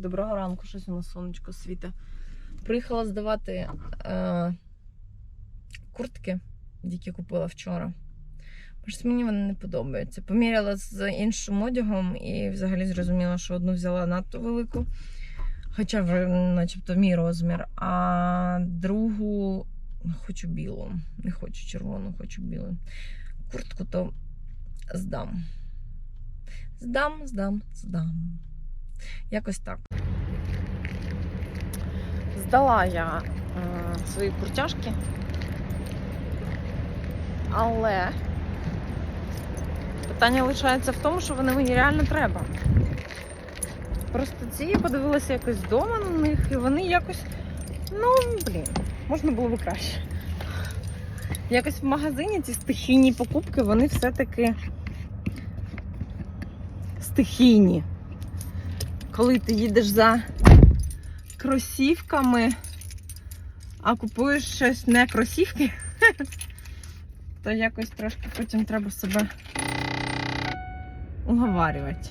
Доброго ранку, щось у нас сонечко світе. Приїхала здавати е, куртки, які купила вчора. Щось мені вони не подобаються. Поміряла з іншим одягом і взагалі зрозуміла, що одну взяла надто велику, хоча вже начебто мій розмір, а другу хочу білу. Не хочу червону, хочу білу. Куртку то здам. Здам, здам, здам. Якось так. Здала я е, свої куртяшки. Але питання лишається в тому, що вони мені реально треба. Просто ці я подивилася якось вдома на них, і вони якось, ну, блін, можна було б краще. Якось в магазині ці стихійні покупки, вони все-таки стихійні. Коли ти їдеш за кросівками, а купуєш щось не кросівки, то якось трошки потім треба себе уговарювати.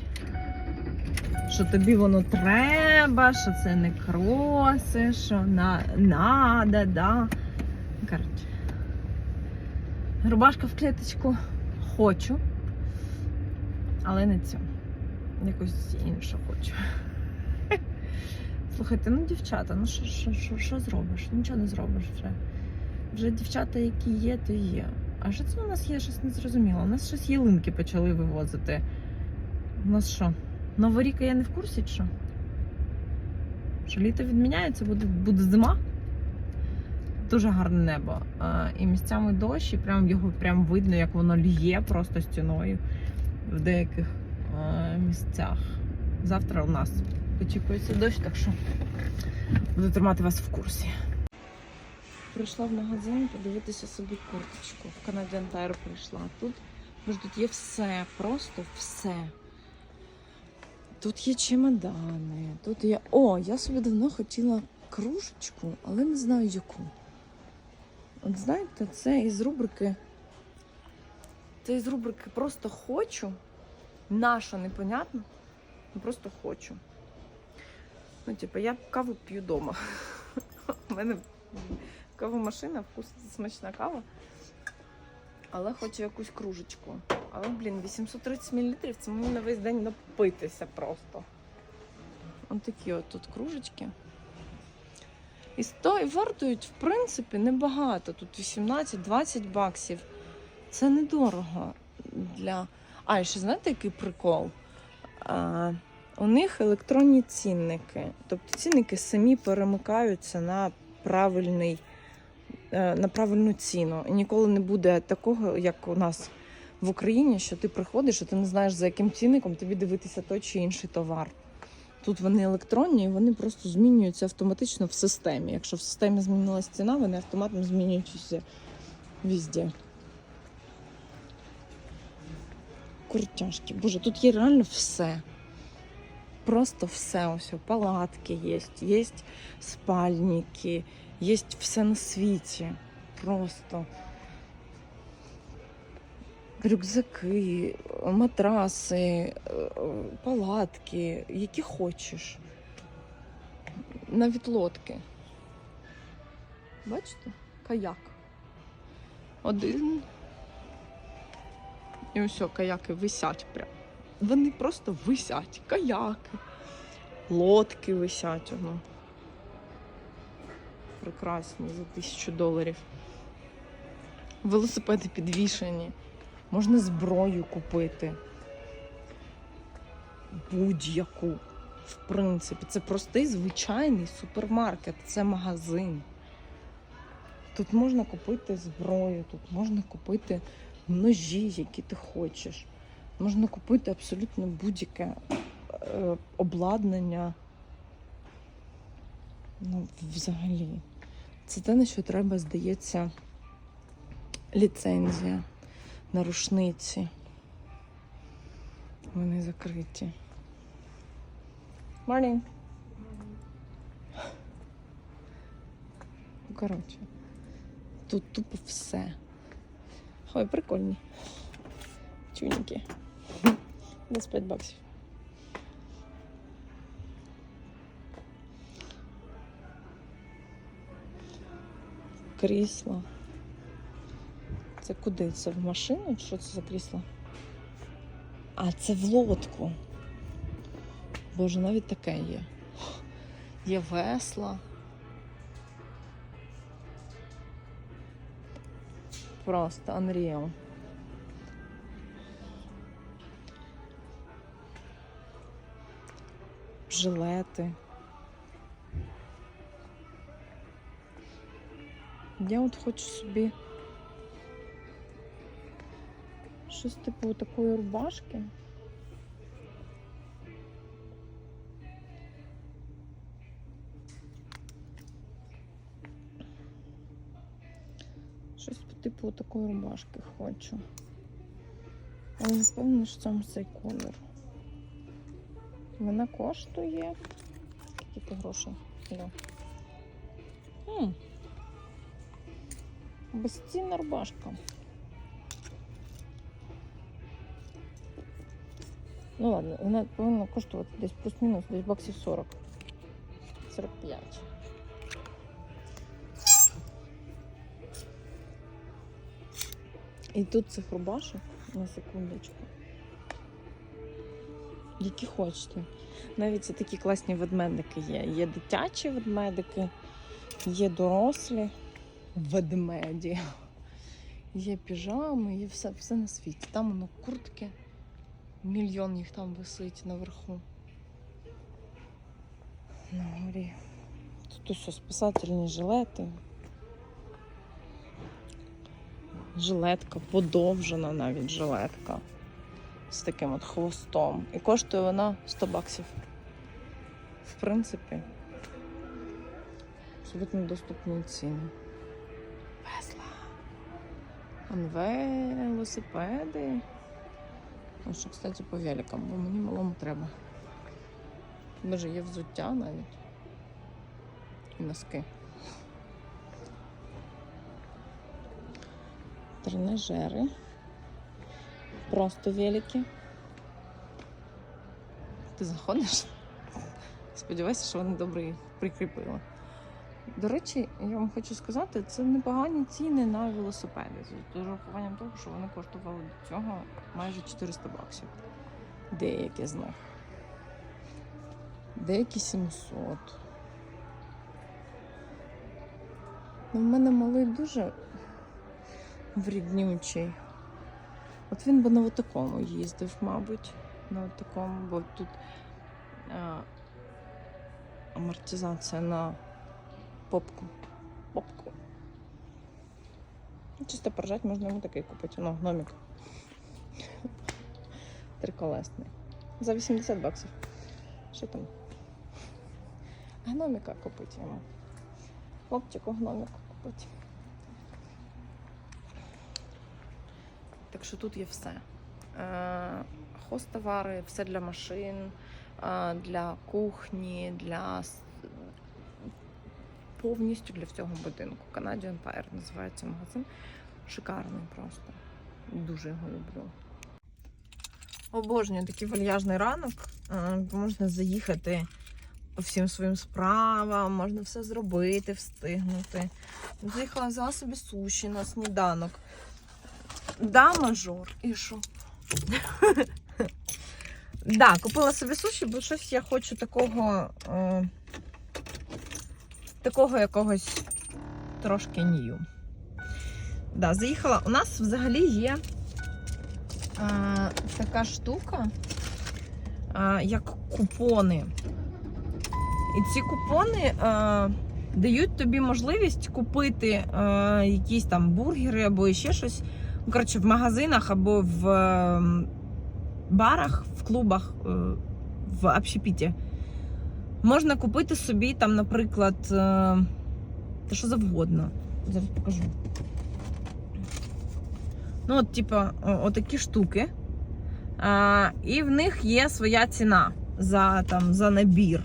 Що тобі воно треба, що це не кроси, що на, надо, да. Коротше. Рубашка в клеточку хочу, але не цю. Якусь іншу хочу. Слухайте, ну дівчата, ну що, що, що, що зробиш? Нічого не зробиш вже. Вже дівчата, які є, то є. А що це у нас є? Щось не зрозуміло. У нас щось ялинки почали вивозити. У нас що? Новий рік а я не в курсі, чи що? Що літо відміняється, буде, буде зима. Дуже гарне небо. А, і місцями дощ, і прям його прям видно, як воно лє просто стіною в деяких місцях. Завтра у нас очікується дощ, так що буду тримати вас в курсі. Прийшла в магазин подивитися собі курточку. В Canadian Tire прийшла. Тут, тут є все, просто все. Тут є чемодани, тут є. О, я собі давно хотіла кружечку, але не знаю яку. От знаєте, це із рубрики. Це із рубрики просто хочу. Наша непонятно. Ну, Просто хочу. Ну, типу, я каву п'ю вдома. У мене кавомашина, вкусна, смачна кава. Але хочу якусь кружечку. Але, блін, 830 мл це мені на весь день напитися просто. Ось такі от тут кружечки. І сто- і вартують, в принципі, небагато. Тут 18-20 баксів. Це недорого для. А, і ще знаєте, який прикол? А, у них електронні цінники. Тобто цінники самі перемикаються на правильний, е, на правильну ціну. І ніколи не буде такого, як у нас в Україні, що ти приходиш, і ти не знаєш, за яким цінником тобі дивитися той чи інший товар. Тут вони електронні, і вони просто змінюються автоматично в системі. Якщо в системі змінилась ціна, вони автоматом змінюються везде. Куртяшки. Боже, тут є реально все. Просто все. Ось палатки є, є спальники, є все на світі. Просто рюкзаки, матраси, палатки, які хочеш. Навіть лодки. Бачите? Каяк. Один. І ось каяки висять прям. Вони просто висять. Каяки. Лодки висять воно. Прекрасні за тисячу доларів. Велосипеди підвішені. Можна зброю купити. Будь-яку. В принципі, це простий звичайний супермаркет, це магазин. Тут можна купити зброю, тут можна купити ножі, які ти хочеш. Можна купити абсолютно будь-яке е, обладнання. Ну, взагалі. Це те, на що треба, здається, ліцензія на рушниці. Вони закриті. Morning. Ну, коротше, тут тупо все. Ой, прикольні. Чуніки. 5 баксів. Крісло. Це куди? Це в машину? Що це за крісло? А, це в лодку. Боже, навіть таке є. Є весла. Просто Unreal. Жилети. Я от хочу собі щось типу такої рубашки. Типу такої рубашки хочу. Але не впевнена, що саме цей колір. Вона коштує. Скільки грошей? Хм. Безцінна рубашка. Ну ладно, вона повинна коштувати десь плюс-мінус, десь баксів 40. 45. І тут цих рубашок на секундочку. Які хочете. Навіть це такі класні ведмедики є. Є дитячі ведмедики, є дорослі ведмеді. Є піжами, є все, все на світі. Там воно куртки. Мільйон їх там висить наверху. На горі. Тут усе спасательні жилети. Жилетка, подовжена навіть жилетка. З таким от хвостом. І коштує вона 100 баксів. В принципі, абсолютно доступні ціни. Весла. Вон велосипеди. Ну, що, кстати, по великам, бо мені малому треба. Боже, є взуття навіть. І носки. Тренажери. Просто велики. Ти заходиш? Сподіваюся, що вони добре прикріпили. До речі, я вам хочу сказати, це непогані ціни на велосипеди. З урахуванням того, що вони коштували до цього майже 400 баксів. Деякі з них. Деякі 700. Ну, в мене малий дуже вріднючий. От він би на такому їздив, мабуть. На такому, бо тут а, амортизація на попку. Попку. Чисто поржать можна йому такий купити. Ну, гномик. Триколесний. За 80 баксів. Що там? Гномика купити йому. Хлопчику гномику купити. Так що тут є все. Е, Хостовари, все для машин, е, для кухні, для повністю для всього будинку. Canadian Empire називається магазин. Шикарний просто. Дуже його люблю. Обожнюю такий вальяжний ранок. Е, Можна заїхати по всім своїм справам, можна все зробити, встигнути. Заїхала, взяла собі суші на сніданок. Да, мажор. І що? да, купила собі суші, бо щось я хочу такого. Е, такого якогось трошки нью. Да, заїхала. У нас взагалі є е, така штука, е, як купони. І ці купони е, дають тобі можливість купити е, якісь там бургери або ще щось. Ну, коротше, в магазинах або в е, барах, в клубах, е, в общепіті. Можна купити собі там, наприклад, е, та що завгодно. Зараз покажу. Ну, от, типа, отакі штуки. А, і в них є своя ціна за, там, за набір.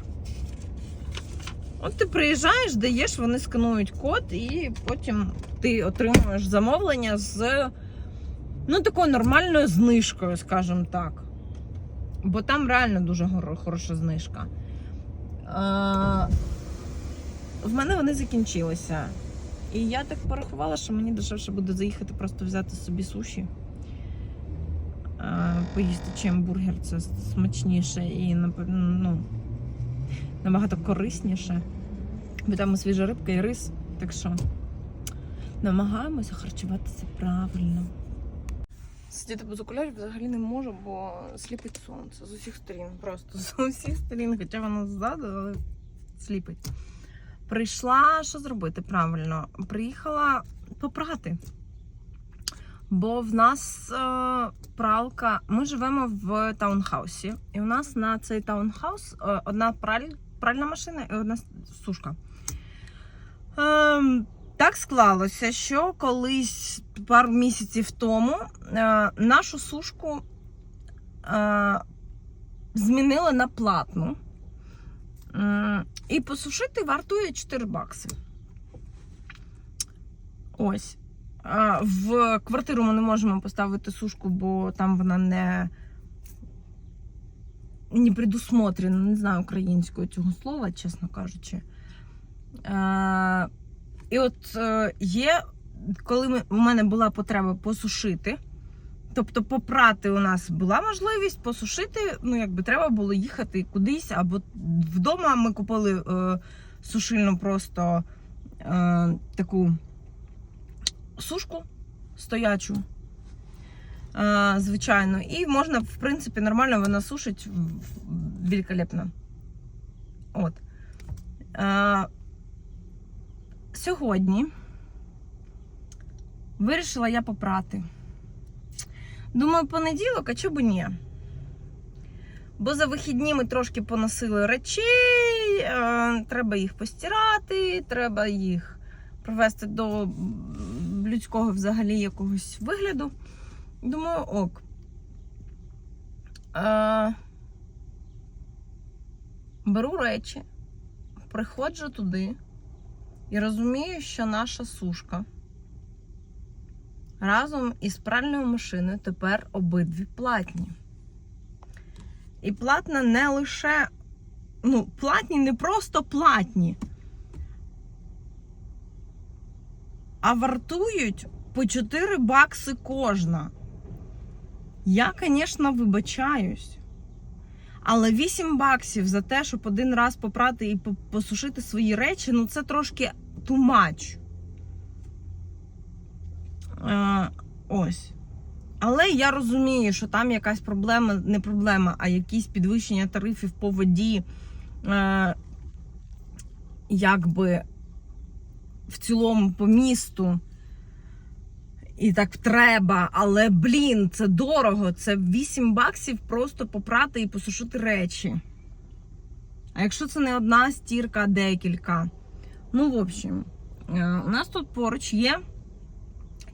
От ти приїжджаєш, даєш, вони сканують код, і потім ти отримуєш замовлення з ну, такою нормальною знижкою, скажімо так. Бо там реально дуже хороша знижка. А, в мене вони закінчилися. І я так порахувала, що мені дешевше буде заїхати просто взяти собі суші. е, Поїсти чим бургер це смачніше і ну, набагато корисніше. Бо там свіжа рибка і рис. Так що намагаємося харчуватися правильно. Сидіти без окулярів взагалі не можу, бо сліпить сонце з усіх сторін. Просто з усіх сторін, хоча воно ззаду, але сліпить. Прийшла, що зробити правильно? Приїхала попрати. Бо в нас е, пралка. Ми живемо в таунхаусі, і у нас на цей таунхаус е, одна праль, пральна машина і одна сушка. Ем, так склалося, що колись пару місяців тому е, нашу сушку е, змінили на платну. І посушити вартує 4 бакси. Ось. В квартиру ми не можемо поставити сушку, бо там вона не, не предусмотрена, не знаю українською цього слова, чесно кажучи. І от е, є, коли у мене була потреба посушити, тобто попрати у нас була можливість посушити, ну якби треба було їхати кудись, або вдома ми купили е, сушильну просто е, таку сушку стоячу. Е, звичайно, і можна, в принципі, нормально вона сушить великолепно. От. Е, сьогодні вирішила я попрати. Думаю, понеділок, а чого б ні? Бо за вихідні ми трошки поносили речей, е, треба їх постирати, треба їх привести до людського взагалі якогось вигляду. Думаю, ок. Е, беру речі, приходжу туди і розумію, що наша сушка разом із пральною машиною тепер обидві платні. І платна не лише. Ну, платні не просто платні, а вартують по 4 бакси кожна. Я, звісно, вибачаюсь. Але 8 баксів за те, щоб один раз попрати і посушити свої речі, ну це трошки much. Е, ось. Але я розумію, що там якась проблема, не проблема, а якісь підвищення тарифів по воді, е, якби в цілому по місту. І так треба, але блін, це дорого. Це 8 баксів просто попрати і посушити речі. А якщо це не одна стірка, а декілька. Ну, в общем, е, у нас тут поруч є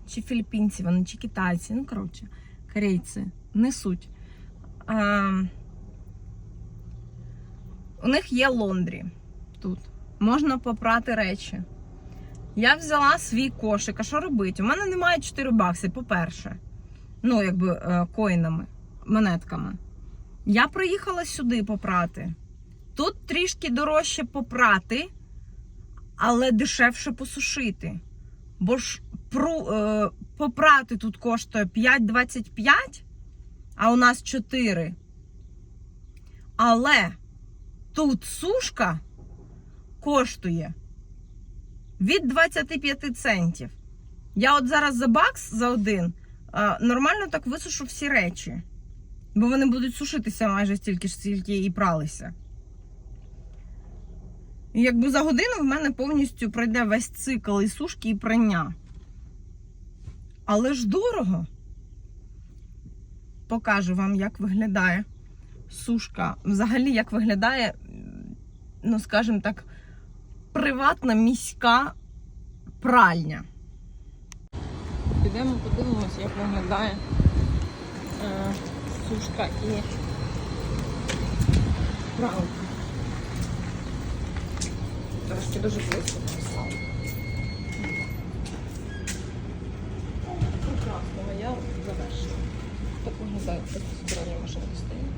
чи філіппінці вони, чи китайці, ну, коротше, корейці, не суть. Е, у них є лондрі тут. Можна попрати речі. Я взяла свій кошик. А що робити? У мене немає 4 бакси, по-перше. Ну, якби е, коїнами, монетками. Я приїхала сюди попрати. Тут трішки дорожче попрати, але дешевше посушити. Бо ж пру, е, попрати тут коштує 5,25, а у нас 4. Але тут сушка коштує від 25 центів. Я от зараз за бакс за один нормально так висушу всі речі. Бо вони будуть сушитися майже стільки ж, стільки і пралися. І якби за годину в мене повністю пройде весь цикл і сушки, і прання. Але ж дорого. Покажу вам, як виглядає сушка. Взагалі, як виглядає, ну, скажімо так, приватна міська пральня. Підемо подивимося, як виглядає е, сушка і пралка. Трошки дуже близько написала. Прекрасно, моя завершена. Так виглядає так збирання машинки стоїть.